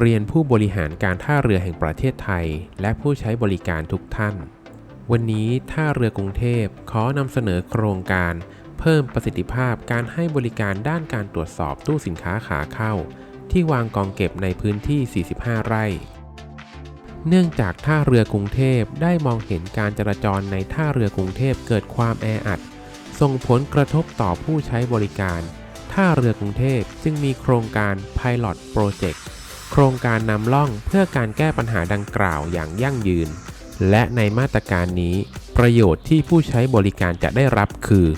เรียนผู้บริหารการท่าเรือแห่งประเทศไทย และผู้ใช้บริการทุกท่าน วันนี้ท่าเรือกรุงเทพขอนำเสนอโครงการ เพิ่มประสิทธิภาพการให้บริการด้านการตรวจสอบตู้สินค้าขาเข้า ที่วางกองเก็บในพื้นที่ 45 ไร่ เนื่องจากท่าเรือกรุงเทพได้มองเห็นการจราจรในท่าเรือกรุงเทพเกิดความแออัด ส่งผลกระทบต่อผู้ใช้บริการ ท่าเรือกรุงเทพจึงมีโครงการ Pilot Project โครงการนำล่องเพื่อการแก้ปัญหาดังกล่าวอย่างยั่งยืน และในมาตรการนี้ ประโยชน์ที่ผู้ใช้บริการจะได้รับคือ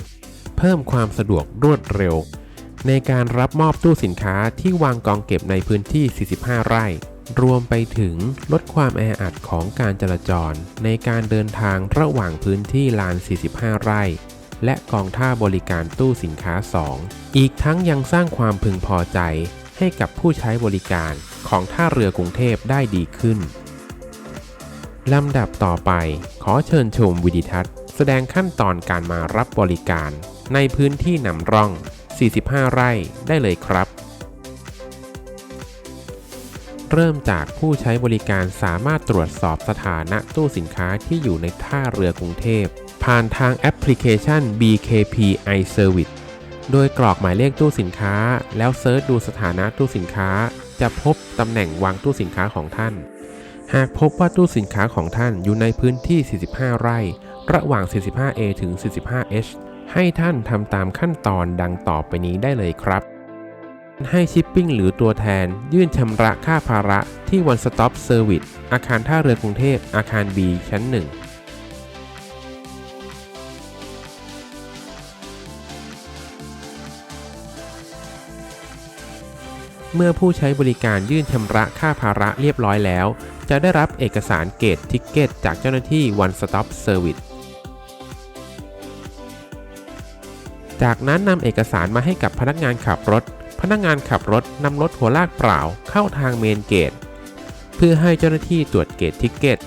เพิ่มความสะดวกรวดเร็ว ในการรับมอบตู้สินค้าที่วางกองเก็บในพื้นที่ 45 ไร่ รวมไปถึงลดความแออัดของการจราจร ในการเดินทางระหว่างพื้นที่ลาน 45 ไร่และกองท่าบริการตู้สินค้า 2 อีกทั้งยังสร้างความพึงพอใจให้กับผู้ใช้บริการ ของท่าเรือกรุงเทพได้ดีขึ้น ลำดับต่อไปขอเชิญชมวิดีทัศน์ แสดงขั้นตอนการมารับบริการในพื้นที่นำร่อง 45 ไร่ได้เลยครับ เริ่มจากผู้ใช้บริการสามารถตรวจสอบสถานะตู้สินค้าที่อยู่ในท่าเรือกรุงเทพ ผ่านทางแอปพลิเคชัน BKP iService โดยกรอกหมายเลขตู้สินค้า แล้วเซิร์ชดูสถานะตู้สินค้า จะพบตำแหน่งวางตู้สินค้าของท่าน หากพบว่าตู้สินค้าของท่านอยู่ในพื้นที่ 45 ไร่ ระหว่าง 45A ถึง 45H ให้ท่านทำตามขั้นตอนดังต่อไปนี้ได้เลยครับ ให้ชิปปิ้งหรือตัวแทน ยื่นชำระค่าภาระที่ One Stop Service อาคารท่าเรือกรุงเทพอาคาร B ชั้น 1 เมื่อผู้ใช้บริการยื่นชำระค่าภาระเรียบร้อยแล้ว จะได้รับเอกสารเกตทิกเก็ตจากเจ้าหน้าที่ One Stop Service จากนั้นนำเอกสารมาให้กับพนักงานขับรถ พนักงานขับรถนำรถหัวลากเปล่าเข้าทางเมนเกต เพื่อให้เจ้าหน้าที่ตรวจเกตทิกเก็ต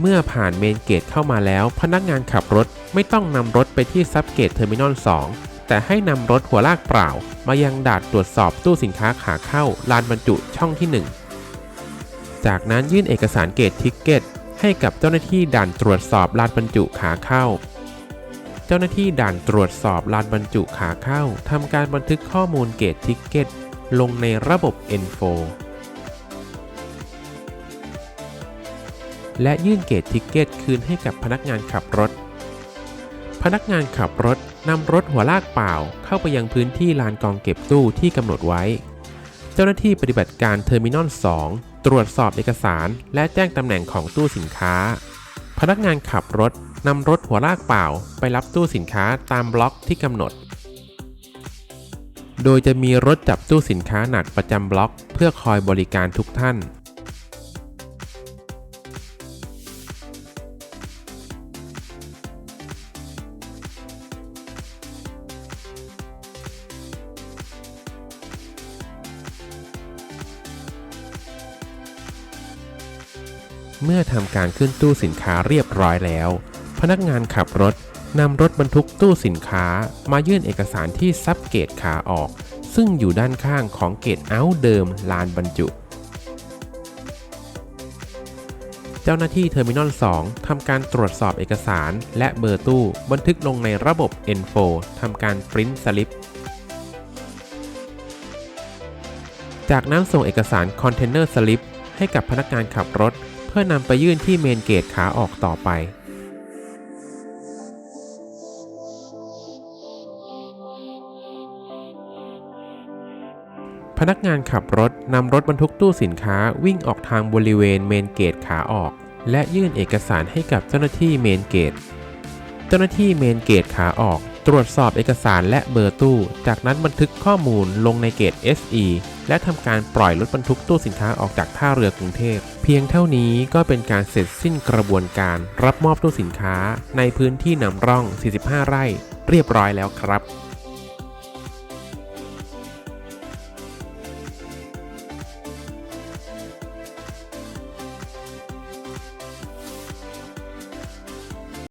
เมื่อผ่านเมนเกตเข้ามาแล้ว พนักงานขับรถไม่ต้องนำรถไปที่ซับเกตเทอร์มินอล2 แต่ให้นำรถหัวลากเปล่า มายังด่านตรวจสอบตู้สินค้าขาเข้าลานบรรจุช่องที่ 1 จากนั้นยื่นเอกสารเกตทิกเก็ตให้กับเจ้าหน้าที่ด่านตรวจสอบลานบรรจุขาเข้า เจ้าหน้าที่ด่านตรวจสอบลานบรรจุขาเข้าทำการบันทึกข้อมูลเกตทิกเก็ตลงในระบบ N4 และยื่นเกตทิกเก็ตคืนให้กับพนักงานขับรถ พนักงานขับรถนำรถหัวลากเปล่า เข้าไปยังพื้นที่ลานกองเก็บตู้ที่กำหนดไว้ เจ้าหน้าที่ปฏิบัติการเทอร์มินอล 2 ตรวจสอบเอกสาร และแจ้งตำแหน่งของตู้สินค้า พนักงานขับรถนำรถหัวลากเปล่า ไปรับตู้สินค้าตามบล็อกที่กำหนด โดยจะมีรถจับตู้สินค้าหนักประจำบล็อก เพื่อคอยบริการทุกท่าน เมื่อทำการขึ้นตู้สินค้าเรียบร้อยแล้ว พนักงานขับรถนำรถบรรทุกตู้สินค้ามายื่นเอกสารที่ซับเกตขาออก ซึ่งอยู่ด้านข้างของเกตเอาท์เดิมลานบรรจุ เจ้าหน้าที่เทอร์มินอล 2ทำการตรวจสอบเอกสาร และเบอร์ตู้บันทึกลงในระบบ N4 ทำการปริ้นสลิปจากนั้นส่งเอกสารคอนเทนเนอร์สลิปให้กับพนักงานขับรถ พื่อนำไปยื่นที่เมนเกตขาออกต่อไป พนักงานขับรถนำรถบรรทุกตู้สินค้าวิ่งออกทางบริเวณเมนเกตขาออก และยื่นเอกสารให้กับเจ้าหน้าที่เมนเกต เจ้าหน้าที่เมนเกตขาออก ตรวจสอบเอกสารและเบอร์ตู้ จากนั้นบันทึกข้อมูลลงในเกต SE และทำการปล่อยรถบรรทุกตู้สินค้าออกจากท่าเรือกรุงเทพ เพียงเท่านี้ก็เป็นการเสร็จสิ้นกระบวนการรับมอบตู้สินค้า ในพื้นที่นำร่อง 45 ไร่ เรียบร้อยแล้วครับ